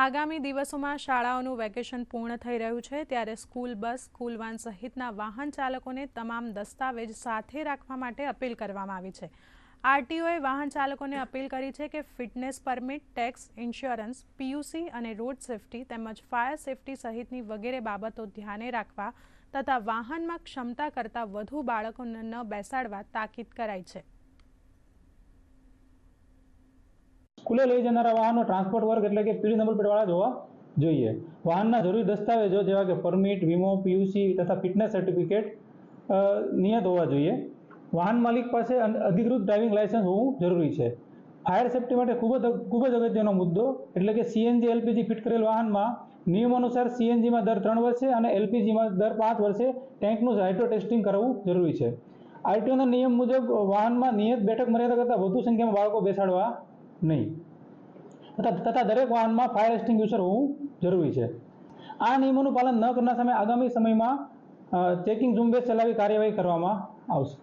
આગામી દિવસોમાં શાળાઓનું વેકેશન પૂર્ણ થઈ રહ્યું છે, ત્યારે સ્કૂલ, બસ, સ્કૂલ, વાન સહિતના વાહન ચાલકોને તમામ દસ્તાવેજ સાથે રાખવા માટે અપીલ કરવામાં આવી છે. આરટીઓએ વાહન ચાલકોને અપીલ કરી છે કે fitness permit, tax insurance PUC અને રોડ સેફટી તેમજ ફાયર સેફટી સહિતની વગેરે બાબતો ધ્યાને રાખવા તથા વાહનમાં ક્ષમતા કરતાં વધુ બાળકોને ન બેસાડવા તાકીદ કરાઈ છે. સ્કૂલે લઈ જનારા વાહનો ટ્રાન્સપોર્ટ વર્ગ એટલે કે પીળી નંબર પ્લેટવાળા જ હોવા જોઈએ. વાહનના જરૂરી દસ્તાવેજો જેવા કે પરમિટ વીમો પીયુસી તથા ફિટનેસ સર્ટિફિકેટ નિયત હોવા જોઈએ. વાહન માલિક પાસે અધિકૃત ડ્રાઇવિંગ લાયસન્સ હોવું જરૂરી છે. ફાયર સેફ્ટી માટે ખૂબ જ ખૂબ જ અગત્યનો મુદ્દો એટલે કે સીએનજી એલપીજી ફિટ કરેલ વાહનમાં નિયમ અનુસાર સીએનજીમાં દર ત્રણ વર્ષે અને એલપીજીમાં દર પાંચ વર્ષે ટેન્કનું હાઇડ્રો ટેસ્ટિંગ કરાવવું જરૂરી છે. આરટીઓના નિયમ મુજબ વાહનમાં નિયત બેઠક મર્યાદા કરતાં વધુ સંખ્યામાં બાળકો બેસાડવા નહીં. તથા દરેક વાહનમાં ફાયર એક્સ્ટિંગ્યુશર હોવું જરૂરી છે. આ નિયમોનું પાલન ન કરનાર સામે આગામી સમયમાં ચેકિંગ ઝુંબેશ ચલાવી કાર્યવાહી કરવામાં આવશે.